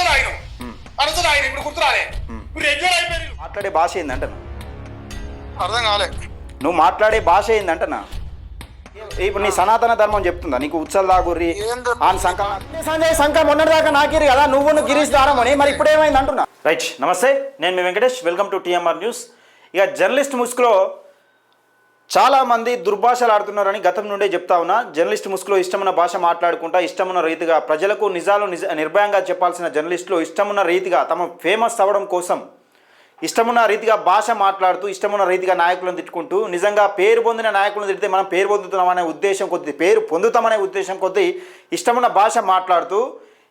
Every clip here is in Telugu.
అనొచ్చని ఆయన. ఆయన ఇప్పుడు గుర్తురాలే. ఇప్పుడు రెగ్యులర్ అయిపోయింది మాట్లాడే భాష ఏందంటనా? అర్థం కాలే. నువ్వు మాట్లాడే భాష ఏందంటనా? ఇప్పుడు నీ సనాతన ధర్మం చెప్తుందా? నీకు ఉత్సల్ దాగుర్రి సంఘం సంజయ్ సంఘం మొన్నటిదాకా నాకిరి కదా నువ్వు నువ్వు గిరీష్ దారం అని మరి ఇప్పుడు ఏమైంది అంటున్నా రైట్ నమస్తే నేను మీ Venkatesh welcome to TMR news. ఇక జర్నలిస్ట్ ముసుగులో చాలా మంది దుర్భాషలు ఆడుతున్నారని గతం నుండే చెప్తా ఉన్నా. జర్నలిస్ట్ ముసుగులో ఇష్టమున్న భాష మాట్లాడుకుంటా ఇష్టమున్న రీతిగా ప్రజలకు నిజాలు నిజ నిర్భయంగా చెప్పాల్సిన జర్నలిస్టులు ఇష్టమున్న రీతిగా తమ ఫేమస్ అవ్వడం కోసం ఇష్టమున్న రీతిగా భాష మాట్లాడుతూ ఇష్టమున్న రీతిగా నాయకులను తిట్టుకుంటూ నిజంగా పేరు పొందిన నాయకులను తిడితే మనం పేరు పొందుతున్నామనే ఉద్దేశం కొద్ది పేరు పొందుతామనే ఉద్దేశం కొద్ది ఇష్టమున్న భాష మాట్లాడుతూ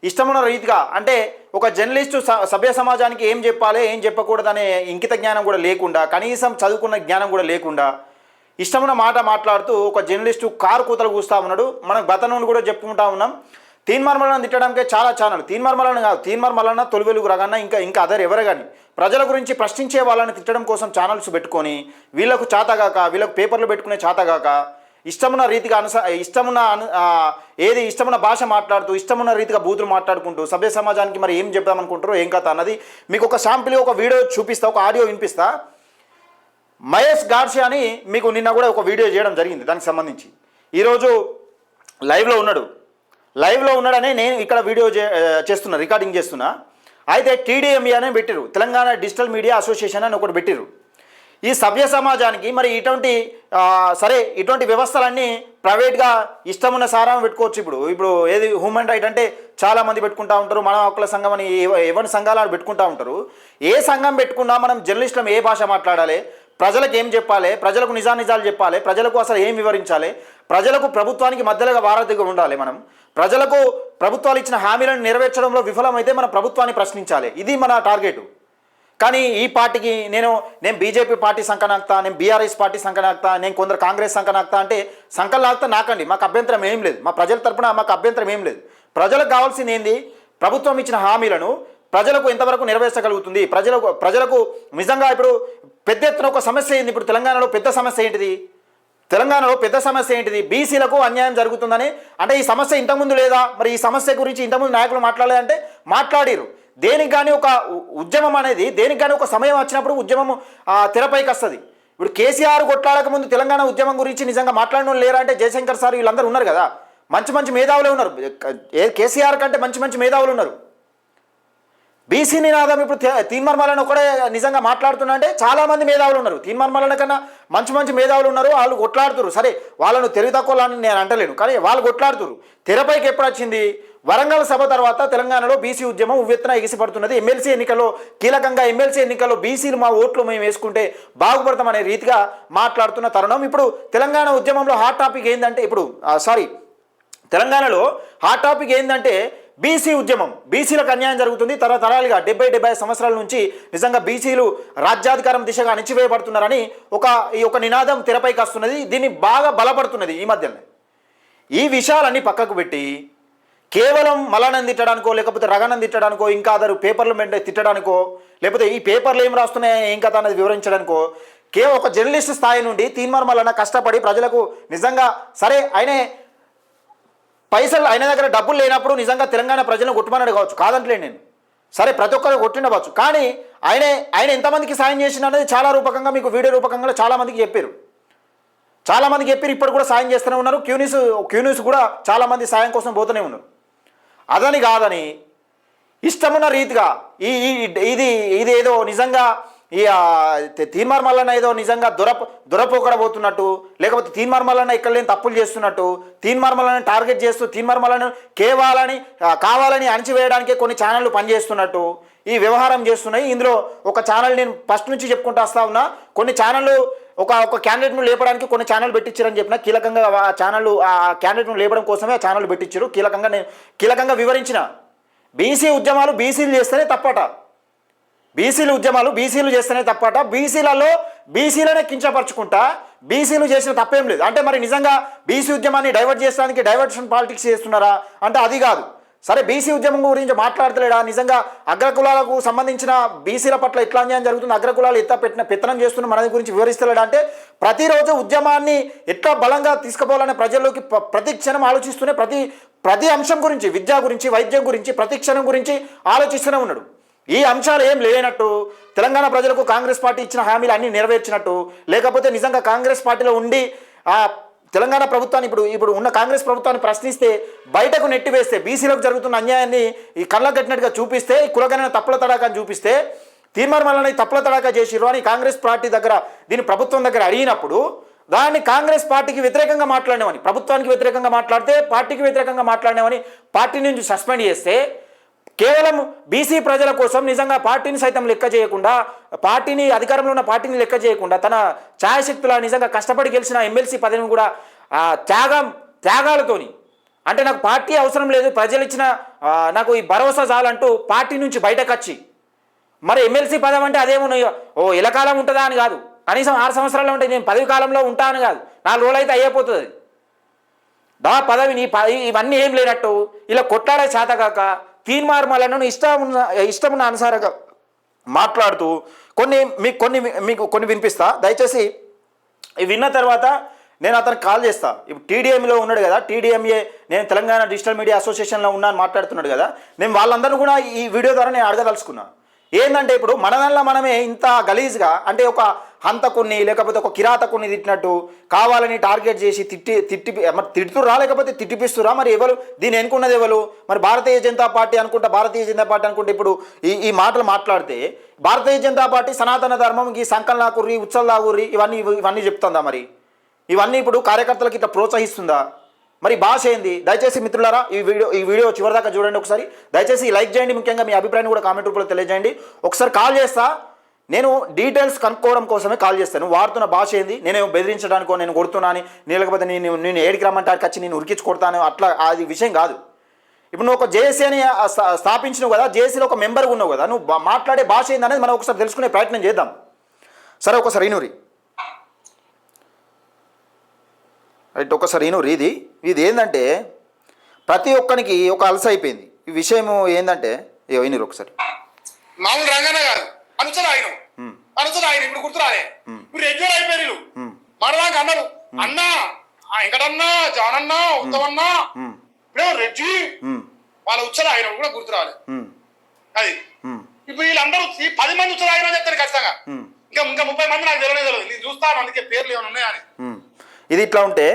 ఇష్టమున్న రీతిగా అంటే ఒక జర్నలిస్టు స- సభ్య సమాజానికి ఏం చెప్పాలి ఏం చెప్పకూడదనే ఇంకిత జ్ఞానం కూడా లేకుండా కనీసం చదువుకున్న జ్ఞానం కూడా లేకుండా ఇష్టమున్న మాట మాట్లాడుతూ ఒక జర్నలిస్టు కారు కూతలు కూస్తూ ఉన్నాడు. మనం గత కూడా చెప్పుకుంటా ఉన్నాం. తీన్మార్మలను తిట్టడానికే చాలా ఛానల్. తీన్మార్మలను కాదు తీన్మార్మలన్న తొలి వెలుగు రగన్న ఇంకా ఇంకా అదర్ ఎవరు కానీ. ప్రజల గురించి ప్రశ్నించే వాళ్ళని తిట్టడం కోసం ఛానల్స్ పెట్టుకొని వీళ్ళకు చాతగాక వీళ్ళకు పేపర్లు పెట్టుకునే చాతగాక ఇష్టమున్న రీతిగా అనుస ఇష్టమున్న అను ఏది ఇష్టమున్న భాష మాట్లాడుతూ ఇష్టమున్న రీతిగా బూతులు మాట్లాడుకుంటూ సభ్య సమాజానికి మరి ఏం చెప్దామనుకుంటారో ఏం కథ అన్నది మీకు ఒక శాంపిల్ ఒక వీడియో చూపిస్తా ఒక ఆడియో వినిపిస్తా. మహేష్ గాడ్సే అని మీకు నిన్న కూడా ఒక వీడియో చేయడం జరిగింది దానికి సంబంధించి. ఈరోజు లైవ్లో ఉన్నాడు. లైవ్లో ఉన్నాడని నేను ఇక్కడ వీడియో చే- చేస్తున్నా రికార్డింగ్ చేస్తున్నా. అయితే టీడీఎంఈ అని పెట్టిరు. తెలంగాణ డిజిటల్ మీడియా అసోసియేషన్ అని ఒకటి పెట్టిరు. ఈ సభ్య సమాజానికి మరి ఇటువంటి సరే ఇటువంటి వ్యవస్థలన్నీ ప్రైవేట్గా ఇష్టమున్న సారాన్ని పెట్టుకోవచ్చు ఇప్పుడు. ఇప్పుడు ఏది హ్యూమన్ రైట్ అంటే చాలామంది పెట్టుకుంటూ పెట్టుకుంటా ఉంటారు మన హక్కుల సంఘం అని ఎవరి సంఘాలు పెట్టుకుంటూ పెట్టుకుంటా ఉంటారు. ఏ సంఘం పెట్టుకున్నా మనం జర్నలిస్టులం ఏ భాష మాట్లాడాలి ప్రజలకు ఏం చెప్పాలి? ప్రజలకు నిజానిజాలు చెప్పాలి? ప్రజలకు అసలు ఏం వివరించాలి? ప్రజలకు ప్రభుత్వానికి మధ్యలో వారధిగా ఉండాలి మనం. ప్రజలకు ప్రభుత్వాలు ఇచ్చిన హామీలను నెరవేర్చడంలో విఫలమైతే మన ప్రభుత్వాన్ని ప్రశ్నించాలి. ఇది మన టార్గెట్. కానీ ఈ పార్టీకి నేను నేను బీజేపీ పార్టీ సంకనాక్తా నేను బీఆర్ఎస్ పార్టీ సంకనాక్తా నేను కొందరు కాంగ్రెస్ సంకనాక్తా అంటే సంకలనాక్తా నాకండి. మాకు అభ్యంతరం ఏం లేదు. మా ప్రజల తరపున మాకు అభ్యంతరం ఏం లేదు. ప్రజలకు కావాల్సింది ఏంది? ప్రభుత్వం ఇచ్చిన హామీలను ప్రజలకు ఎంతవరకు నెరవేర్చగలుగుతుంది? ప్రజలకు ప్రజలకు నిజంగా ఇప్పుడు పెద్ద ఎత్తున ఒక సమస్య ఏంది ఇప్పుడు తెలంగాణలో పెద్ద సమస్య ఏంటిది? తెలంగాణలో పెద్ద సమస్య ఏంటిది? బీసీలకు అన్యాయం జరుగుతుందని అంటే ఈ సమస్య ఇంతకుముందు లేదా? మరి ఈ సమస్య గురించి ఇంతకుముందు నాయకులు మాట్లాడలేదంటే మాట్లాడారు. దేనికి కానీ ఒక ఉద్యమం అనేది దేనికి కానీ ఒక సమయం వచ్చినప్పుడు ఉద్యమం తెరపైకి వస్తుంది. ఇప్పుడు కేసీఆర్ కొట్లాడక ముందు తెలంగాణ ఉద్యమం గురించి నిజంగా మాట్లాడడం వాళ్ళు లేరా అంటే జయశంకర్ సార్ వీళ్ళందరూ ఉన్నారు కదా. మంచి మంచి మేధావులే ఉన్నారు. ఏ కేసీఆర్ కంటే మంచి మంచి మేధావులు ఉన్నారు. బీసీ నినాదం ఇప్పుడు తే- తీన్మర్మలను ఒకడే నిజంగా మాట్లాడుతున్నా అంటే చాలా మంది మేధావులు ఉన్నారు. తీన్మర్మలన కన్నా మంచి మంచి మేధావులు ఉన్నారు. వాళ్ళు కొట్లాడుతున్నారు సరే వాళ్ళను తెలివి తక్కువలని నేను అంటలేను. కానీ వాళ్ళు కొట్లాడుతున్నారు తెరపైకి ఎప్పుడు వచ్చింది? వరంగల్ సభ తర్వాత తెలంగాణలో బీసీ ఉద్యమం ఉవ్వెత్తున ఎగిసిపడుతున్నది. ఎమ్మెల్సీ ఎన్నికల్లో కీలకంగా ఎమ్మెల్సీ ఎన్నికల్లో బీసీలు మా ఓట్లు మేము వేసుకుంటే బాగుపడతామనే రీతిగా మాట్లాడుతున్న తరుణం. ఇప్పుడు తెలంగాణ ఉద్యమంలో హాట్ టాపిక్ ఏంటంటే ఇప్పుడు సారీ తెలంగాణలో హాట్ టాపిక్ ఏంటంటే బీసీ ఉద్యమం బీసీలకు అన్యాయం జరుగుతుంది. తరతరాలుగా డెబ్బై డెబ్బై సంవత్సరాల నుంచి నిజంగా బీసీలు రాజ్యాధికారం దిశగా అణిచివేయబడుతున్నారని ఒక ఈ ఒక నినాదం తెరపైకి వస్తున్నది దీన్ని బాగా బలపడుతున్నది ఈ మధ్యనే. ఈ విషయాలన్నీ పక్కకు పెట్టి కేవలం మలానం తిట్టడానికో లేకపోతే రగనం తిట్టడానికో ఇంకా అదరు పేపర్లు మెంట తిట్టడానికో లేకపోతే ఈ పేపర్లు ఏం రాస్తున్నాయి ఏం కథ అనేది వివరించడానికో కేవలం ఒక జర్నలిస్ట్ స్థాయి నుండి తీన్మార్ మల్లన్న కష్టపడి ప్రజలకు నిజంగా సరే ఆయనే పైసలు ఆయన దగ్గర డబ్బులు లేనప్పుడు నిజంగా తెలంగాణ ప్రజలను కొట్టుమన్నాడు కావచ్చు. కాదంటలే నేను. సరే ప్రతి ఒక్కరు కొట్టిండవచ్చు. కానీ ఆయనే ఆయన ఎంతమందికి సాయం చేసిన అనేది చాలా రూపకంగా మీకు వీడియో రూపకంగా చాలామందికి చెప్పారు చాలామందికి చెప్పారు ఇప్పుడు కూడా సాయం చేస్తూనే ఉన్నారు. క్యూనిస్ క్యూనిస్ కూడా చాలామంది సాయం కోసం పోతూనే ఉన్నారు. అదని కాదని ఇష్టమున్న రీతిగా ఈ ఈ- ఇది ఇది ఏదో నిజంగా ఈ తీన్మార్ మల్లన్న ఏదో నిజంగా దొర దొరపోకడబోతున్నట్టు లేకపోతే తీన్మార్ మల్లన్న ఇక్కడ లేని తప్పులు చేస్తున్నట్టు తీన్మార్ మల్లన్న టార్గెట్ చేస్తూ తీన్మార్ మల్లన్న కేవాలని కావాలని అణచివేయడానికే కొన్ని ఛానళ్ళు పనిచేస్తున్నట్టు ఈ వ్యవహారం చేస్తున్నాయి. ఇందులో ఒక ఛానల్ నేను ఫస్ట్ నుంచి చెప్పుకుంటూ వస్తా ఉన్నా కొన్ని ఛానళ్ళు ఒక ఒక క్యాండిడేట్ను లేపడానికి కొన్ని ఛానల్ పెట్టించారని చెప్పిన కీలకంగా ఆ ఛానల్ ఆ క్యాండిడేట్ను లేపడం కోసమే ఆ ఛానల్ పెట్టించారు కీలకంగా నేను కీలకంగా వివరించిన బీసీ ఉద్యమాలు బీసీలు చేస్తేనే తప్పట. బీసీలు ఉద్యమాలు బీసీలు చేస్తేనే తప్పట. బీసీలలో బీసీలనే కించపరచుకుంటా. బీసీలు చేసిన తప్పేం లేదు. అంటే మరి నిజంగా బీసీ ఉద్యమాన్ని డైవర్ట్ చేయడానికి డైవర్షన్ పాలిటిక్స్ చేస్తున్నారా? అంటే అది కాదు. సరే బీసీ ఉద్యమం గురించి మాట్లాడతలేడా? నిజంగా అగ్రకులాలకు సంబంధించిన బీసీల పట్ల ఎట్లా అన్యాయం జరుగుతుంది అగ్రకులాలు ఎత్త పెట్టిన పెత్తనం చేస్తున్న మన గురించి వివరిస్తలేడా? అంటే ప్రతిరోజు ఉద్యమాన్ని ఎట్లా బలంగా తీసుకుపోవాలని ప్రజల్లోకి ప్ర- ప్రతి క్షణం ఆలోచిస్తూనే ప్రతి ప్రతి అంశం గురించి విద్య గురించి వైద్యం గురించి ప్రతి క్షణం గురించి ఆలోచిస్తూనే ఉన్నాడు. ఈ అంశాలు ఏం లేనట్టు తెలంగాణ ప్రజలకు కాంగ్రెస్ పార్టీ ఇచ్చిన హామీలు అన్నీ నెరవేర్చినట్టు లేకపోతే నిజంగా కాంగ్రెస్ పార్టీలో ఉండి ఆ తెలంగాణ ప్రభుత్వాన్ని ఇప్పుడు ఇప్పుడు ఉన్న కాంగ్రెస్ ప్రభుత్వాన్ని ప్రశ్నిస్తే బయటకు నెట్టివేస్తే బీసీలకు జరుగుతున్న అన్యాయాన్ని ఈ కళ్ళ కట్టినట్టుగా చూపిస్తే ఈ కులగణన తప్పుల తడాకాన్ని చూపిస్తే తీర్మానం తప్పుల తడాకా చేసిర్రు అని కాంగ్రెస్ పార్టీ దగ్గర దీని ప్రభుత్వం దగ్గర అడిగినప్పుడు దాన్ని కాంగ్రెస్ పార్టీకి వ్యతిరేకంగా మాట్లాడినామని ప్రభుత్వానికి వ్యతిరేకంగా మాట్లాడితే పార్టీకి వ్యతిరేకంగా మాట్లాడినామని పార్టీ నుంచి సస్పెండ్ చేస్తే కేవలం బీసీ ప్రజల కోసం నిజంగా పార్టీని సైతం లెక్క చేయకుండా పార్టీని అధికారంలో ఉన్న పార్టీని లెక్క చేయకుండా తన ఛాయశక్తుల నిజంగా కష్టపడి గెలిచిన ఎమ్మెల్సీ పదవిని కూడా త్యాగం త్యాగాలతోని. అంటే నాకు పార్టీ అవసరం లేదు ప్రజలు ఇచ్చిన నాకు ఈ భరోసా చాలంటూ పార్టీ నుంచి బయటకు వచ్చి మరి ఎమ్మెల్సీ పదం అంటే అదేమో ఓ ఇలకాలం ఉంటుందా అని కాదు. కనీసం ఆరు సంవత్సరాలు ఉంటే నేను పదవి కాలంలో ఉంటా అని కాదు. నాలుగు రోజులు అయితే అయిపోతుంది. దా పదవి నీ పదవి ఇవన్నీ ఏం లేనట్టు ఇలా కొట్లాడే చేతగాక తీర్మార్మాలను ఇష్టం ఉన్న ఇష్టం ఉన్న అనుసారంగా మాట్లాడుతూ కొన్ని మీకు కొన్ని మీకు కొన్ని వినిపిస్తా. దయచేసి విన్న తర్వాత నేను అతనికి కాల్ చేస్తా. ఇప్పుడు టీడీఎంలో ఉన్నాడు కదా టీడీఎంఏ నేను తెలంగాణ డిజిటల్ మీడియా అసోసియేషన్లో ఉన్నాను మాట్లాడుతున్నాడు కదా నేను వాళ్ళందరూ కూడా ఈ వీడియో ద్వారా నేను అడగదలుచుకున్నాను ఏంటంటే ఇప్పుడు మనదల్లా మనమే ఇంత గలీజ్గా అంటే ఒక హంతకుని లేకపోతే ఒక కిరాతకుని తిట్టినట్టు కావాలని టార్గెట్ చేసి తిట్టి తిట్టి మరి తిడుతురా లేకపోతే తిట్టిపిస్తురా? మరి ఎవరు? దీని ఎన్నుకున్నది ఎవరు? మరి భారతీయ జనతా పార్టీ అనుకుంటా భారతీయ జనతా పార్టీ అనుకుంటే ఇప్పుడు ఈ ఈ మాటలు మాట్లాడితే భారతీయ జనతా పార్టీ సనాతన ధర్మం ఈ సంకల్ నాకుర్రి ఇవన్నీ ఇవన్నీ చెప్తుందా మరి? ఇవన్నీ ఇప్పుడు కార్యకర్తలకు ఇట్లా ప్రోత్సహిస్తుందా? మరి భాష ఏంది? దయచేసి మిత్రులారా ఈ వీడియో ఈ వీడియో చివరిదాకా చూడండి ఒకసారి. దయచేసి లైక్ చేయండి ముఖ్యంగా మీ అభిప్రాయాన్ని కూడా కామెంట్ రూపంలో తెలియజేయండి. ఒకసారి కాల్ చేస్తా. నేను డీటెయిల్స్ కనుక్కోవడం కోసమే కాల్ చేస్తాను. వాడుతున్న భాష ఏంది? నేను బెదిరించడానికో నేను కొడుతున్నాను నేను లేకపోతే నేను నేను ఏడికి రమ్మంటానికి వచ్చి నేను ఉరికించి కొడతాను అట్లా అది విషయం కాదు. ఇప్పుడు నువ్వు ఒక జేఏసీ అని స్థాపించినావు కదా జేఏసీలో ఒక మెంబర్గా ఉన్నావు కదా నువ్వు మాట్లాడే భాష ఏందనేది మనం ఒకసారి తెలుసుకునే ప్రయత్నం చేద్దాం. సరే ఒకసారి ఈనూరి రైట్ ఒకసారి ఇనూరి ఇది. ఇది ఏంటంటే ప్రతి ఒక్కరికి ఒక అలస అయిపోయింది. ఈ విషయం ఏంటంటే ఇగో ఒకసారి. మామూలు రంగనే కాదు అనుచరు ఆయన. అనుచరు ఆయన ఇప్పుడు గుర్తురాలే ఇప్పుడు రెగ్యులర్ అయిపోయారు మనదాకా అన్నారు. అన్నా వెంకటన్నా జానన్నా ఉత్తమన్నా రెడ్డి మ్మ్. వాళ్ళ ఉచ్చలు ఆయన కూడా గుర్తురాలే. అది. ఇప్పుడు వీళ్ళందరూ పది మంది ఉచ్చలు ఆయన చెప్తారు ఖచ్చితంగా. ఇంకా ఇంకా ముప్పై మంది నాకు తెలియలేదు తెలియదు నేను చూస్తాను అందుకే పేర్లు ఏమైనా ఉన్నాయని. ఇది ఇట్లా ఉంటే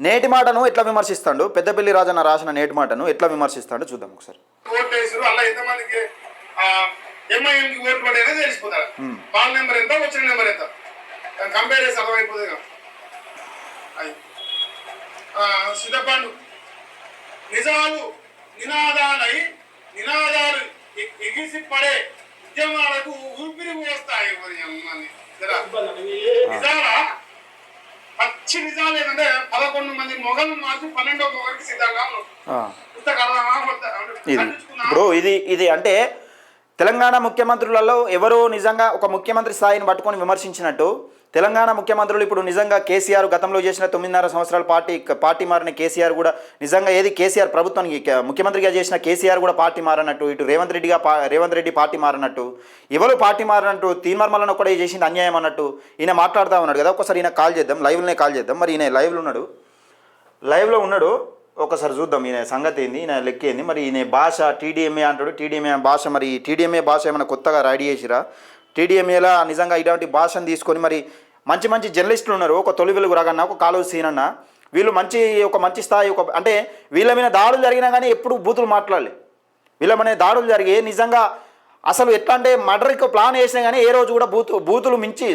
నేటి మాటను ఎట్లా విమర్శిస్తాడు? పెద్దపల్లి రాజన్న రాసిన నేటి మాటను ఎట్లా విమర్శిస్తాడో చూద్దాం ఒకసారి. అలా ఎంతమందికి ఎంఐఎంకి ఓట్లు పడేది తెలిసిపోతారు. వాళ్ళ నెంబర్ ఎంత వచ్చిన నెంబర్ ఎంత? కంపేర్ చేసి అర్థమైపోతుంది కదా. అది సిద్ధపండు. నిజాలు నినాదాలై నినాదాలు ఎగిసి పడే ఉద్యమాలకు ఊపిరి పోస్తాయి. నిజాలా? పచ్చి నిజాలు ఏంటంటే పదకొండు మంది మొగలు మార్చి పన్నెండో మొగలికి సిద్ధంగా ఇప్పుడు ఇది ఇది అంటే తెలంగాణ ముఖ్యమంత్రులలో ఎవరో నిజంగా ఒక ముఖ్యమంత్రి స్థాయిని పట్టుకొని విమర్శించినట్టు తెలంగాణ ముఖ్యమంత్రులు ఇప్పుడు నిజంగా కేసీఆర్ గతంలో చేసిన తొమ్మిదిన్నర సంవత్సరాల పార్టీ పార్టీ మారిన కేసీఆర్ కూడా నిజంగా ఏది కేసీఆర్ ప్రభుత్వానికి ముఖ్యమంత్రిగా చేసిన కేసీఆర్ కూడా పార్టీ మారనట్టు ఇటు రేవంత్ రెడ్డిగా రేవంత్ రెడ్డి పార్టీ మారనట్టు ఎవరు పార్టీ మారనట్టు తీర్మార్మలను కూడా చేసింది అన్యాయం అన్నట్టు ఈయన మాట్లాడుతూ ఉన్నాడు కదా ఒకసారి ఈయన కాల్ చేద్దాం లైవ్లోనే కాల్ చేద్దాం. మరి ఈయన లైవ్లో ఉన్నాడు. లైవ్లో ఉన్నాడు. ఒకసారి చూద్దాం. ఈయన సంగతి ఏంది? ఈయన లెక్క ఏంది? మరి ఈయన భాష టీడీఎంఏ అంటాడు. టీడీఎంఏ భాష మరి టీడీఎంఏ భాష ఏమైనా కొత్తగా రెడీ చేసిరా? టీడీఎంఏలా నిజంగా ఇటువంటి భాషను తీసుకొని మరి మంచి మంచి జర్నలిస్టులు ఉన్నారు. ఒక తొలి వెలుగు రాగన్న ఒక కాలువ సీనన్న వీళ్ళు మంచి ఒక మంచి స్థాయి ఒక అంటే వీళ్ళ మీద దాడులు జరిగినా కానీ ఎప్పుడు బూతులు మాట్లాడలే. వీళ్ళ మీద దాడులు జరిగి నిజంగా అసలు ఎట్లా అంటే మర్డర్కి ప్లాన్ వేసినా కానీ ఏ రోజు కూడా బూతు బూతులు మించి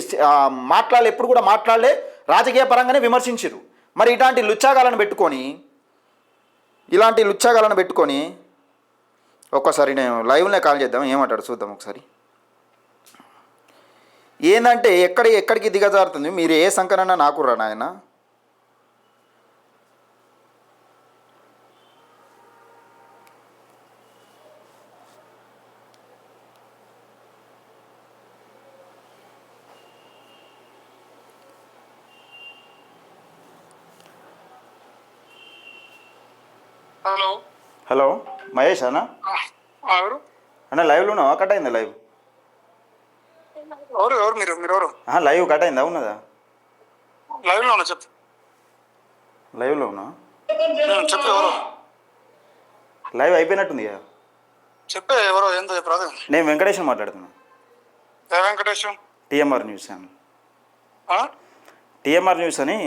మాట్లాడలే ఎప్పుడు కూడా మాట్లాడలే. రాజకీయ పరంగానే విమర్శించారు మరి ఇలాంటి లుచ్చాగాలను పెట్టుకొని ఇలాంటి లుచ్చాగాలను పెట్టుకొని ఒక్కసారి నేను లైవ్లోనే కాల్ చేద్దాం ఏమంటాడు చూద్దాం ఒకసారి. ఏంటంటే ఎక్కడ ఎక్కడికి దిగజారుతుంది? మీరు ఏ సంకరన్నా నాకు రా నాయన? హలో మహేష్ అన్న ఎవరు? అన్న లైవ్లో ఉన్నావా? కట్ అయిందా లైవ్? ఎవరు ఎవరు మీరు మీరు ఎవరు? లైవ్ కట్ అయిందా? ఉన్నదా? లైవ్లో ఉన్నా చెప్పు. లైవ్లో ఉన్నా చెప్పు ఎవరు? లైవ్ అయిపోయినట్టుంది కదా. చెప్పే ఎవరో ఏందో చెప్పు రాదు నేను వెంకటేశ్వర మాట్లాడుతున్నా. ఏ వెంకటేశం? టీఎంఆర్ న్యూస్ అని? టీఎంఆర్ న్యూస్ అని?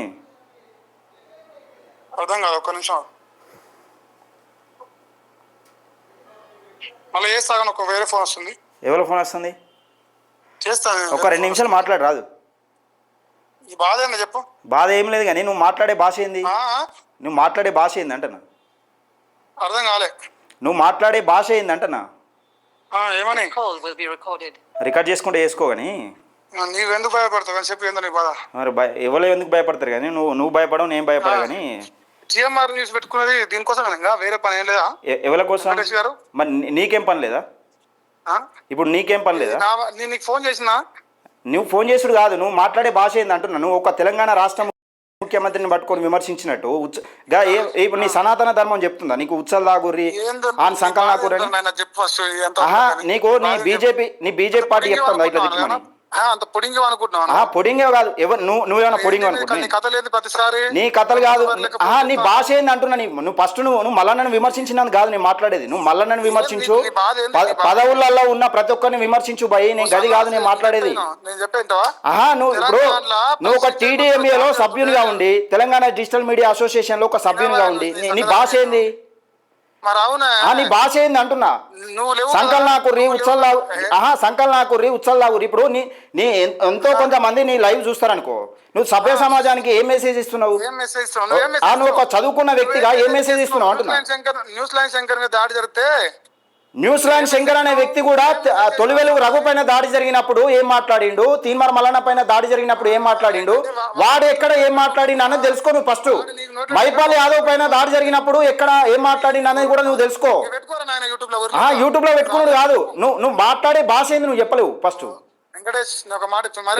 అర్థం కాదు ఒక్క నిమిషం. మళ్ళీ చేస్తాను ఒక వేరే ఫోన్ వస్తుంది? ఎవరి ఫోన్ వస్తుంది? చేస్తాను ఒక రెండు నిమిషాలు మాట్లాడు రాదు. ఈ బాధ ఏందో చెప్పు? బాధ ఏం లేదు కానీ నువ్వు మాట్లాడే భాష ఏంది? నువ్వు మాట్లాడే భాష ఏంది అంటనా అర్థం కాలే. నువ్వు మాట్లాడే భాష ఏంది అంటనా ఆ, ఏమని. రికార్డ్ చేసుకుంటే వేసుకో కానీ. నీవు ఎందుకు భయపడతావు? కానీ చెప్పు ఏందో నీ బాధ. మరి భయ ఎవరు ఎందుకు భయపడతారు కానీ? నువ్వు నువ్వు భయపడవు నేను భయపడ కానీ. జిఎంఆర్ న్యూస్ పెట్టుకున్నది దీనికోసం ఇంకా వేరే పని ఏం లేదా? ఎవరి కోసం? వెంకటేష్ గారు? మరి నీకేం పని లేదా? ఇప్పుడు నీకేం పని లేదా? నా- నేను నీకు ఫోన్ చేసినా? నువ్వు ఫోన్ చేసుడు కాదు నువ్వు మాట్లాడే భాష ఏంది అంటున్నా? నువ్వు ఒక తెలంగాణ రాష్ట్ర ముఖ్యమంత్రిని పట్టుకొని విమర్శించినట్టు ఉచ్చ- గా ఏ ఏ- ఇప్పుడు నీ సనాతన ధర్మం చెప్తుందా? నీకు ఉత్సల్ దాగుర్రి ఏందో ఆన్ సంకల్ నాకూరి అని? నాయన చెప్పు ఫస్ట్ ఎంత ఆహా ఉందని. నీకు నీ బాగా బీజేపీ నీ బీజేపీ పార్టీ చెప్తుందా ఇట్లా తిట్టమని? అంత పొడింగి అనుకుంటున్నావు ఆహా పొడింగే కాదు. ఎవరు నువ్వు నువ్వేమైనా పొడింగ్ నీ ప్రతిసారి? కథలు కాదు. నీ భాష ఏంది అంటున్నా నువ్వు ఫస్ట్ నువ్వు నువ్వు మల్లన్నను విమర్శించినందుకు కాదు నేను మాట్లాడేది. నువ్వు మల్లన్నను విమర్శించు. పదవులలో ఉన్న ప్రతి ఒక్కరిని విమర్శించు భయ్. నేను గది కాదు నేను మాట్లాడేది. ఆహా నువ్వు ఇప్పుడు నువ్వు ఒక టీడీఎంఏలో సభ్యునిగా ఉండి తెలంగాణ డిజిటల్ మీడియా అసోసియేషన్లో ఒక సభ్యునిగా ఉండి నీ- భాష ఏంది? నీ భాష ఏంది అంటున్నా? సంకల్ కదా? నాకుర్రి నువ్వు ఉత్సల్ లేవు. లాగు ఆహా సంకల్ నాకుర్రి ఉత్సల్ లాగుర్రి ఇప్పుడు నీ నీ ఎంతో కొంతమంది నీ లైవ్ చూస్తారనుకో. నువ్వు సభ్య సమాజానికి ఏం మెసేజ్ ఇస్తున్నావు? ఏం మెసేజ్ ఇస్తున్నావు? నువ్వు ఒక? చదువుకున్న వ్యక్తిగా ఏం మెసేజ్ ఇస్తున్నావు? అంటున్నా. న్యూస్ లైన్ శంకర్ మీద దాడి జరిగితే న్యూస్ ల్యాండ్ శంకర్ అనే వ్యక్తి కూడా తొలి వెలుగు రఘు పైన దాడి జరిగినప్పుడు ఏం మాట్లాడిండు? తీన్మార్ మల్లన్న పైన దాడి జరిగినప్పుడు ఏం మాట్లాడిండు? వాడు ఎక్కడ ఏం మాట్లాడిండు అన్నది తెలుసుకో నువ్వు ఫస్ట్. మైపాల్ యాదవ్ పైన దాడి జరిగినప్పుడు ఎక్కడ ఏం మాట్లాడిండు అనేది కూడా నువ్వు తెలుసుకో. యూట్యూబ్లో పెట్టుకున్నాడు కాదు. నువ్వు నువ్వు మాట్లాడే భాష ఏంది నువ్వు చెప్పలేవు ఫస్ట్.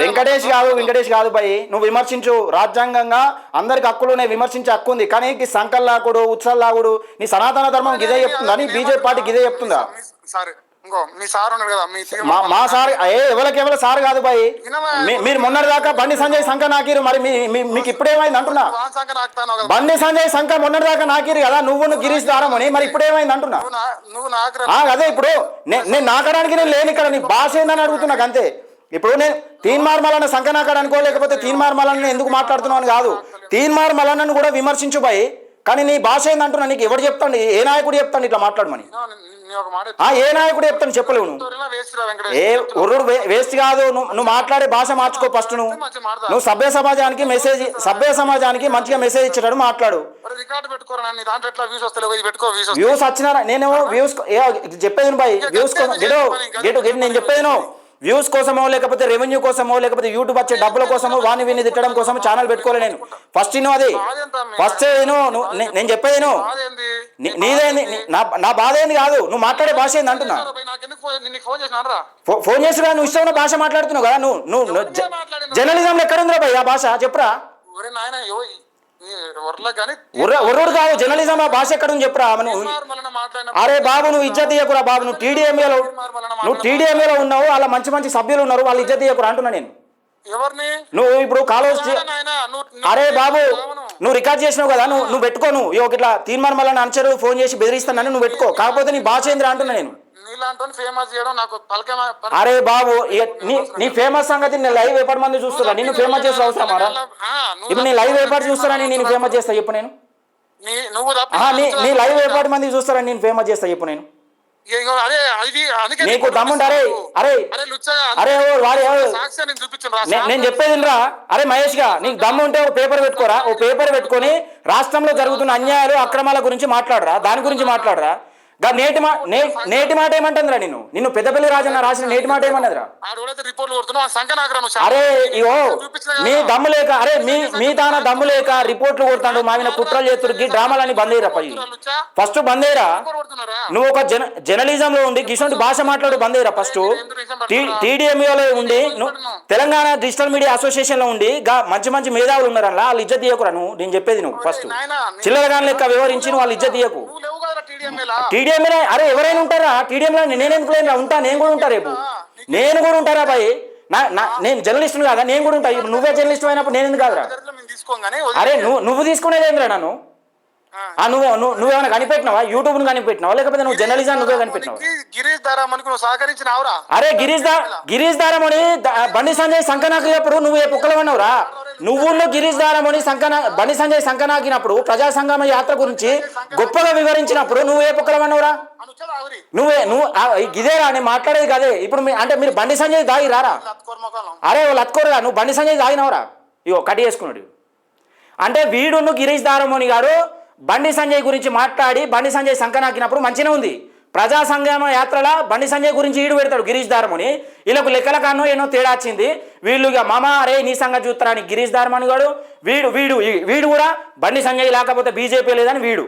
వెంకటేష్ కాదు వెంకటేష్ కాదు భయ్. నువ్వు విమర్శించు. రాజ్యాంగంగా అందరికి హక్కులు విమర్శించే హక్కు ఉంది. కానీ సంకల్లాకుడు ఉత్సల్లాగుడు నీ సనాతన ధర్మం గిదే చెప్తుందా? నీ బీజేపీ పార్టీ గిదే చెప్తుందా? మీ- సరే ఇంకో మీ సార్ ఉన్నాడు కదా మీ మా మా సార్ ఏ ఎవరికి ఎవరు సార్ కాదు బాయ్ మీరు మొన్నటి దాకా బండి సంజయ్ సంఖ నాకిరు. మరి మీకు ఇప్పుడేమైంది అంటున్నా? బండి సంజయ్ సంఖ మొన్నటి దాకా నాకిరు కదా నువ్వు గిరీష్ దారమని మరి ఇప్పుడేమైంది అంటున్నా? అదే ఇప్పుడు నేను నాకడానికి నేను లేని ఇక్కడ. నీ భాష ఏందని అడుగుతున్నా అంతే. ఇప్పుడు నేను తీన్మార్ మల్లన్న సంఖ నాకాడు అనుకో లేకపోతే తీన్మార్ మల్లన్న ఎందుకు మాట్లాడుతున్నావు అని కాదు. తీన్మార్ మల్లన్నను కూడా విమర్శించు బాయ్ కానీ నీ భాష ఏందంటున్నా? నీకు ఎవరు చెప్తాండి? ఏ నాయకుడు చెప్తాను ఇట్లా మాట్లాడమని ఏ నాయకుడు చెప్తాను చెప్పలేవు నువ్వు. ఏ వేస్ట్ కాదు. నువ్వు మాట్లాడే భాష మార్చుకో ఫస్ట్ నువ్వు. నువ్వు సభ్య సమాజానికి మెసేజ్ సభ్య సమాజానికి మంచిగా మెసేజ్ ఇచ్చేటట్టు మాట్లాడు. వ్యూస్ వచ్చినారా నేను వ్యూస్ చెప్పేది బాయ్ వ్యూస్ గిడు గిడు నేను చెప్పేది వ్యూస్ కోసమో లేకపోతే రెవెన్యూ కోసమో లేకపోతే యూట్యూబ్ వచ్చే డబ్బుల కోసమో వాని విని తిట్టడం కోసమో ఛానల్ పెట్టుకోలే నేను. ఫస్ట్ నువ్వు అది. ఫస్ట్ నేను నేను చెప్పేది నువ్వు నీదేంది నా నా బాధ ఏంది కాదు. నువ్వు మాట్లాడే భాష ఏంది అంటున్నా? ఫోన్ చేసిరా నువ్వు ఇష్టమైన భాష మాట్లాడుతున్నావు కదా. నువ్వు నువ్వు జర్నలిజంలో ఎక్కడ ఉందిరా భయ్ ఆ భాష? చెప్పురా. ఉర్రుడు కాదు జర్నలిజం ఆ భాష ఎక్కడ చెప్పురా? అరే బాబు నువ్వు ఇజ్జత్ ఇయ్యకురా బాబు నువ్వు టీడీఎంఏలో నువ్వు టీడీఎంఏలో ఉన్నావు వాళ్ళ మంచి మంచి సభ్యులు ఉన్నారు వాళ్ళు ఇజ్జత్ ఇయ్యకురా అంటున్నా నేను. ఎవరిని? నువ్వు ఇప్పుడు కాలేజ్ అరే బాబు. నువ్వు రికార్డ్ చేసినావు కదా నువ్వు నువ్వు పెట్టుకో నువ్వు. ఇట్లా తీర్మానం మళ్ళీ అంచరు ఫోన్ చేసి బెదిరిస్తానని నువ్వు పెట్టుకో. కాకపోతే నీ భాష ఏందిరా అంటున్నా నేను. ఫేమస్ చేయడం నాకు పలకే అరే బాబు నీ నీ ఫేమస్ సంగతి నేను లైవ్ ఎప్పటి మంది చూస్తున్నా నిన్ను ఫేమస్ చేసిన అవసరం ఇప్పుడు నీ లైవ్ ఎప్పటి చూస్తారని నేను ఫేమస్ చేస్తా చెప్పు నేను. నువ్వు నీ లైవ్ ఎప్పటి మంది చూస్తారని నేను ఫేమస్ చేస్తా చెప్పు నేను. నీకు దమ్ముంటే అరే అరే అరే ఓ వాడు నేను చెప్పేది రా అరే మహేష్గా నీకు దమ్ము ఉంటే ఒక పేపర్ పెట్టుకోరా? ఓ పేపర్ పెట్టుకొని రాష్ట్రంలో జరుగుతున్న అన్యాయాలు అక్రమాల గురించి మాట్లాడరా? దాని గురించి మాట్లాడరా? గా నేటి మా నే- నేటి మాట ఏమంటుందిరా నిన్ను? నిన్ను పెద్దపల్లి రాజన్న రాసిన నేటి మాట ఏమన్నదిరా? అరే చూపించిన మీ. దమ్ము లేక అరే మీ మీ దాన దమ్ము లేక రిపోర్ట్లు కొడతాడు మా మీద కుట్రలు చేస్తుడు ఈ డ్రామాలని పై. లుచ్చా ఫస్ట్ బందేరా కొడుతున్నారా? నువ్వు ఒక జన జర్నలిజం లో ఉండి గిసొంటి భాష మాట్లాడు బందేరా ఫస్ట్. టీడీఎంఏలో ఉండి తెలంగాణ డిజిటల్ మీడియా అసోసియేషన్లో ఉండి గా మంచి మంచి మేధావులు ఉన్నారు వాళ్ళు ఇజ్జత్ తీయకురా నువ్వు నేను చెప్పేది నువ్వు ఫస్ట్. చిల్లరగాని లెక్క వివరించి నువ్వు వాళ్ళు ఇజ్జత్ తీయకు. టీడీఎంఏలా? టీడీఎంఏ అరే ఎవరైనా ఉంటారా? టీడీఎంలో నేను ఎందుకు లేను ఉంటా నేను కూడా ఉంటా రేపు. నేను కూడా ఉంటారా బాయ్? నా నా నేను జర్నలిస్ట్ కాదా? నేను కూడా ఉంటా. ఇప్పుడు నువ్వే జర్నలిస్ట్ అయినప్పుడు నేను ఎందుకు కాదురా? అరే నువ్వు నువ్వు తీసుకునేది ఏంద్రా నన్ను? ఆ, నువ్వు నువ్వు నువ్వేమైనా కనిపెట్టినావా? యూట్యూబ్ను కనిపెట్టినావా? లేకపోతే నువ్వు జర్నలిజం నువ్వే కనిపెట్టినావా? గిరీష్ దారా మనకు నువ్వు సహకరించినావురా? అరే గిరీష్ దా గిరీష్ దారమణి బండి సంజయ్ సంకనాకినప్పుడు నువ్వు ఏ పుక్కలమన్నావురా నువ్వు గిరీష్ దారమణి సంకన బండి సంజయ్ సంకనాకినప్పుడు ప్రజా సంగమ యాత్ర గురించి గొప్పగా వివరించినప్పుడు నువ్వు ఏ పుక్కలమన్నావురా నువ్వే నువ్వు గిదేరా ఇదేరా నేను మాట్లాడేది కదే. ఇప్పుడు మీ అంటే మీరు బండి సంజయ్ దాగి రారా? అరే వాళ్ళు అత్కోరుగా నువ్వు బండి సంజయ్ దాగినవరా ఇగో కట్ చేసుకున్నాడు. అంటే వీడును గిరీష్ దారమోని గారు బండి సంజయ్ గురించి మాట్లాడి బండి సంజయ్ సంకనాకినప్పుడు మంచిగా ఉంది. ప్రజా సంగ్రామ యాత్రల బండి సంజయ్ గురించి ఈడు పెడతాడు గిరీష్ ధర్మని. వీళ్ళకు లెక్కల కానో ఏనో తేడా వచ్చింది. వీళ్ళు ఇక మామ అరే నీ సంగతి చూస్తారా అని గిరీష్ ధర్మని గాడు. వీడు వీడు వీడు కూడా బండి సంజయ్ లేకపోతే బీజేపీ లేదని వీడు.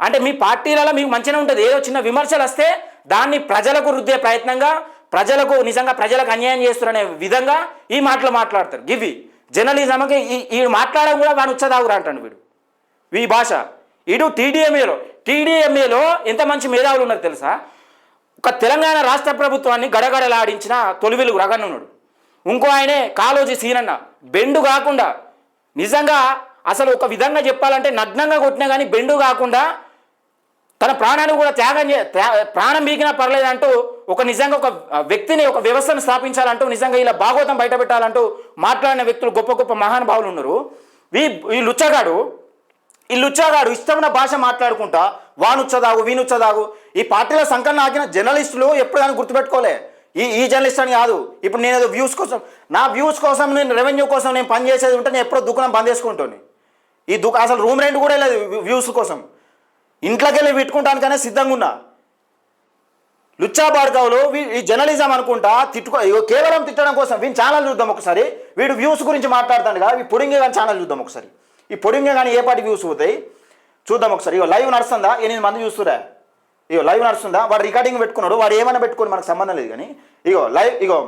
అంటే మీ పార్టీలలో మీకు మంచిగా ఉంటుంది. ఏదో చిన్న విమర్శలు వస్తే దాన్ని ప్రజలకు రుద్దే ప్రయత్నంగా ప్రజలకు నిజంగా ప్రజలకు అన్యాయం చేస్తున్నారనే విధంగా ఈ మాటలు మాట్లాడతారు. గివి జర్నలిజంకి ఈ ఈ మాట్లాడడం కూడా వాడు ఉచ్చదాగురు అంటాడు వీడు. ఈ భాష ఇటు టీడీఎంఏలో టీడీఎంఏలో ఎంత మంచి మేధావులు ఉన్నారు తెలుసా? ఒక తెలంగాణ రాష్ట్ర ప్రభుత్వాన్ని గడగడలాడించిన తొలి వెలుగు రగన్నున్నాడు ఇంకో ఆయనే కాలోజీ సీనన్న. బెండు కాకుండా నిజంగా అసలు ఒక విధంగా చెప్పాలంటే నగ్నంగా కొట్టినా కానీ బెండు కాకుండా తన ప్రాణాన్ని కూడా త్యాగం చే త్యా- ప్రాణం బీకినా పర్లేదంటూ ఒక నిజంగా ఒక వ్యక్తిని ఒక వ్యవస్థను స్థాపించాలంటూ నిజంగా ఇలా భాగవతం బయట పెట్టాలంటూ మాట్లాడిన వ్యక్తులు గొప్ప గొప్ప మహానుభావులు ఉన్నారు. వీ ఈ లుచ్చగాడు ఈ లుచ్చాగాడు ఇష్టమైన భాష మాట్లాడుకుంటా వానుచ్చదాగు వీనుచ్చదాగు ఈ పార్టీలో సంకలన ఆగిన జర్నలిస్టులు ఎప్పుడు దాన్ని గుర్తుపెట్టుకోలే. ఈ ఈ జర్నలిస్ట్ అని కాదు. ఇప్పుడు నేను ఏదో వ్యూస్ కోసం నా వ్యూస్ కోసం నేను రెవెన్యూ కోసం నేను పని చేసేది ఉంటే నేను ఎప్పుడో దుకాణం బంద్ చేసుకుంటాను ఈ దుకా అసలు రూమ్ రెంట్ కూడా లేదు వ్యూస్ కోసం. ఇంట్లోకి వెళ్ళి పెట్టుకుంటానికనే సిద్ధంగా ఉన్నా. లుచ్చా బాడ్కావులు వీ- ఈ జర్నలిజం అనుకుంటా తిట్టుకో కేవలం తిట్టడం కోసం వీని ఛానల్ చూద్దాం ఒకసారి. వీడు వ్యూస్ గురించి మాట్లాడుతాడు కదా ఈ పొడింగే కానీ ఛానల్ చూద్దాం ఒకసారి. ఈ పొడిగా కానీ ఏ పాటి వ్యూస్ పోతాయి చూద్దాం ఒకసారి. ఇగో లైవ్ నడుస్తుందా? ఎనిమిది మంది చూస్తురా? ఇగో లైవ్ నడుస్తుందా? వాడు రికార్డింగ్ పెట్టుకున్నాడు. వాడు ఏమైనా పెట్టుకుని మనకు సంబంధం లేదు కానీ. ఇగో లైవ్ ఇగో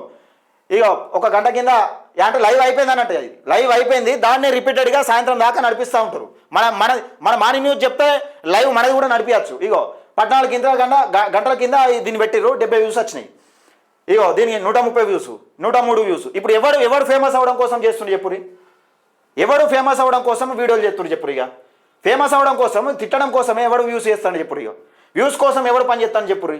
ఇగో ఒక గంట కింద అంటే లైవ్ అయిపోయింది అన్నట్టు అది. లైవ్ అయిపోయింది. దాన్నే రిపీటెడ్గా సాయంత్రం దాకా నడిపిస్తూ ఉంటారు. మన మన మన మార్నింగ్ న్యూస్ చెప్తే లైవ్ మనది కూడా నడిపించచ్చు ఇగో పద్నాలుగు కింద గంట గంటల కింద దీన్ని పెట్టిర్రు. డెబ్బై వ్యూస్ వచ్చినాయి. ఇగో దీనికి నూట ముప్పై వ్యూస్ నూట మూడు వ్యూస్ ఇప్పుడు ఎవరు ఎవరు ఫేమస్ అవ్వడం కోసం చేస్తుండే చెప్పురి ఎవరు ఫేమస్ అవ్వడం కోసం వీడియోలు చేస్తుండే చెప్పురు ఇక. ఫేమస్ అవ్వడం కోసం తిట్టడం కోసమే ఎవడు వ్యూస్ చేస్తాను చెప్పురు ఇక. వ్యూస్ కోసం ఎవడు పని చేస్తాను చెప్పుడు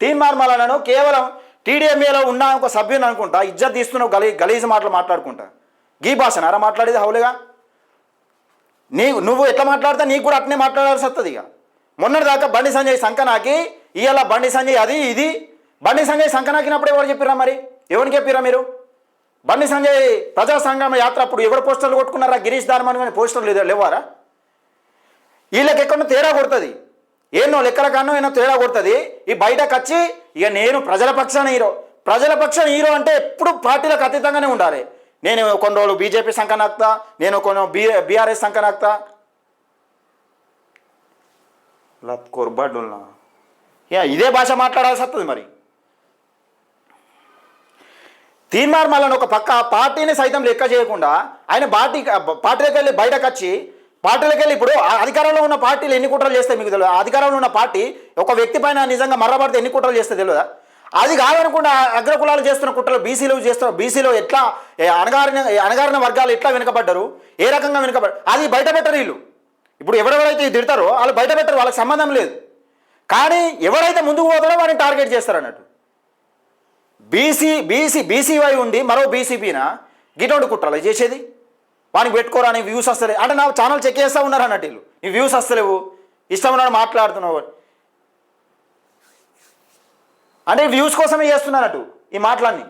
తీన్ మార్మలను కేవలం టీడీఎంఏలో ఉన్న ఒక సభ్యుని అనుకుంటా ఇజ్జత్ తీస్తున్నావు గలీ గలీజ్ మాటలు మాట్లాడుకుంటా. గీ భాషనారా మాట్లాడేది హౌలుగా? నీ నువ్వు ఎట్లా మాట్లాడితే నీకు కూడా అట్నే మాట్లాడాల్సి వస్తుంది ఇక. మొన్నటిదాకా బండి సంజయ్ సంకనాకి ఇవాళ బండి సంజయ్ అది ఇది. బండి సంజయ్ సంకనాకినప్పుడు ఎవరు చెప్పిరా మరి? ఎవరిని చెప్పిరా మీరు? బండి సంజయ్ ప్రజా సంగ్రామ యాత్ర అప్పుడు ఎవరు పోస్టర్లు కొట్టుకున్నారా? గిరీష్ దార్మన్ కానీ పోస్టర్లు లేదా లేవారా? వీళ్ళకి ఎక్కడో తేడా కొడుతుంది. ఏనో లెక్కల కన్నో ఏనో తేడా కొడుతుంది. ఈ బయటకు వచ్చి ఇక నేను ప్రజల పక్షాన హీరో. ప్రజల పక్షాన హీరో అంటే ఎప్పుడు పార్టీలకు అతీతంగానే ఉండాలి. నేను కొన్ని రోజులు బీజేపీ సంకనాక్తా నేను కొన్ని బీ బీఆర్ఎస్ సంకనాక్తా లత్కోర్బడ్డుల్నా యా ఇదే భాష మాట్లాడాల్సి వస్తుంది మరి. తీన్మార్ మల్లన్ ఒక పక్క పార్టీని సైతం లెక్క చేయకుండా ఆయన పార్టీ పార్టీలకు వెళ్ళి బయటకు వచ్చి పార్టీలకు వెళ్ళి ఇప్పుడు ఆ అధికారంలో ఉన్న పార్టీలు ఎన్ని కుట్రలు చేస్తే మీకు తెలియదు అధికారంలో ఉన్న పార్టీ ఒక వ్యక్తి పైన నిజంగా మర్రబడితే ఎన్ని కుట్రలు చేస్తే తెలియదా అది కాదనుకుంటా అగ్రకులాలు చేస్తున్న కుట్రలు బీసీలో చేస్తున్న బీసీలో ఎట్లా అణగారిన అణగారిన వర్గాలు ఎట్లా వెనుకబడ్డారు? ఏ రకంగా వెనుకబడ్డారు అది బయట పెట్టరు వీళ్ళు ఇప్పుడు ఎవరెవరైతే దిడతారో తిడతారో వాళ్ళు బయట పెట్టరు వాళ్ళకి సంబంధం లేదు. కానీ ఎవరైతే ముందుకు పోతారో వారిని టార్గెట్ చేస్తారు అన్నట్టు. బీసీ బీసీ బీసీవై ఉండి మరో బీసీపీనా గిటోడు కుట్రాలి చేసేది? వానికి పెట్టుకోరా అని వ్యూస్ వస్తలే. అంటే నా ఛానల్ చెక్ చేస్తూ ఉన్నారు అన్నట్టు వీళ్ళు. నీ వ్యూస్ వస్తలేవు. ఇష్టం మాట్లాడుతున్నావు. అంటే వ్యూస్ కోసమే చేస్తున్నారటు ఈ మాటలన్నీ.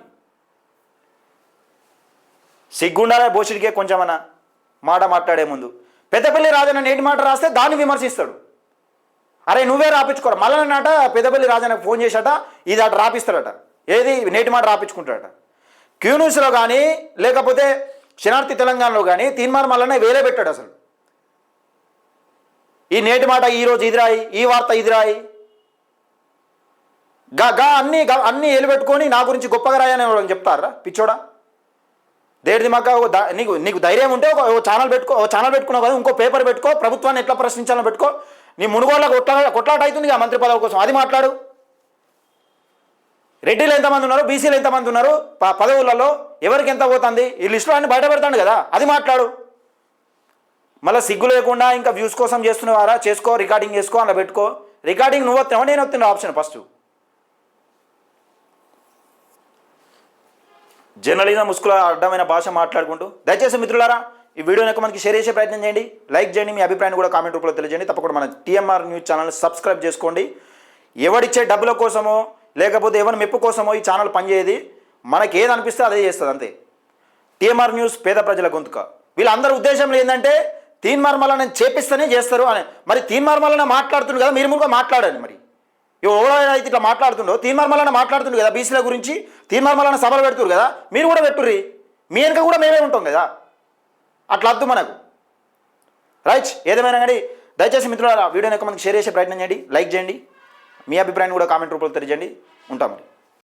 సిగ్గుండాలే బోషుడికే కొంచెమన్నా మాట మాట్లాడే ముందు. పెద్దపల్లి రాజన్న నేటి మాట రాస్తే దాన్ని విమర్శిస్తాడు. అరే నువ్వే రాపించుకోరా. మళ్ళీ నాట పెద్దపల్లి రాజన్నకు ఫోన్ చేశాట ఇది అటు రాపిస్తాడట. ఏది నేటి మాట రాపించుకుంటాడట? క్యూన్యూస్లో కానీ లేకపోతే శనార్థి తెలంగాణలో కానీ తీన్మార్ వల్లనే వేలే పెట్టాడు అసలు. ఈ నేటి మాట ఈరోజు ఇదిరాయి ఈ వార్త ఇదిరాయి. గా గా అన్ని గా అన్ని ఎలిపెట్టుకొని నా గురించి గొప్పగా రాయని చెప్తారా? పిచ్చోడా? దేడిది మాక ఓ నీకు నీకు ధైర్యం ఉంటే ఒక ఛానల్ పెట్టుకో ఓ ఛానల్ పెట్టుకున్నావు కదా ఇంకో పేపర్ పెట్టుకో ప్రభుత్వాన్ని ఎట్లా ప్రశ్నించాలని పెట్టుకో నీ మునుగోళ్ళ కొట్లా కొట్లాట అవుతుంది ఆ మంత్రి పదవి కోసం అది మాట్లాడు. రెడ్డిలు ఎంతమంది ఉన్నారు? బీసీలు ఎంతమంది ఉన్నారు? పదవులలో ఎవరికి ఎంత పోతుంది? ఈ లిస్టులో అన్ని బయట పెడతాడు కదా. అది మాట్లాడు. మళ్ళీ సిగ్గు లేకుండా ఇంకా వ్యూస్ కోసం చేస్తున్నవారా? చేసుకో రికార్డింగ్ చేసుకో అలా పెట్టుకో. రికార్డింగ్ నువ్వు వస్తావా నేను వస్తున్నా ఆప్షన్ ఫస్ట్ జర్నలిజం ముసుగుల అడ్డమైన భాష మాట్లాడుకుంటూ. దయచేసి మిత్రులారా ఈ వీడియోని యొక్క మనకి షేర్ చేసే ప్రయత్నం చేయండి. లైక్ చేయండి మీ అభిప్రాయాన్ని కూడా కామెంట్ రూపంలో తెలియజేయండి. తప్పకుండా మన టీఎంఆర్ న్యూస్ ఛానల్ సబ్స్క్రైబ్ చేసుకోండి. ఎవడిచ్చే డబ్బుల కోసమో లేకపోతే ఎవరి మెప్పు కోసమో ఈ ఛానల్ పనిచేయదు? మనకి ఏది అనిపిస్తే అదే చేస్తుంది అంతే. టీఎంఆర్ న్యూస్ పేద ప్రజల గొంతుక. వీళ్ళందరి ఉద్దేశంలో ఏంటంటే తీన్మార్ మళ్ళా నేను చేపిస్తేనే చేస్తారు అని. మరి తీన్మార్ మార్మలన మాట్లాడుతుంది కదా మీరు ముందుగా మాట్లాడండి మరి. ఎవరైనా అయితే ఇట్లా మాట్లాడుతుండో తీన్మార్ మళ్ళా కదా బీసీల గురించి. తీన్మార్ సభలు పెడుతురు కదా మీరు కూడా పెట్టుర్రి. మీ వెనక కూడా మేమే ఉంటాం కదా. అట్లా వద్దు మనకు. రైట్ ఏదేమైనా కానీ దయచేసి మిత్రులారా వీడియోని ఎక్కువ మనకి షేర్ చేసే ప్రయత్నం చేయండి లైక్ చేయండి. మీ అభిప్రాయాన్ని కూడా కామెంట్ రూపంలో తెలియజేయండి. ఉంటాం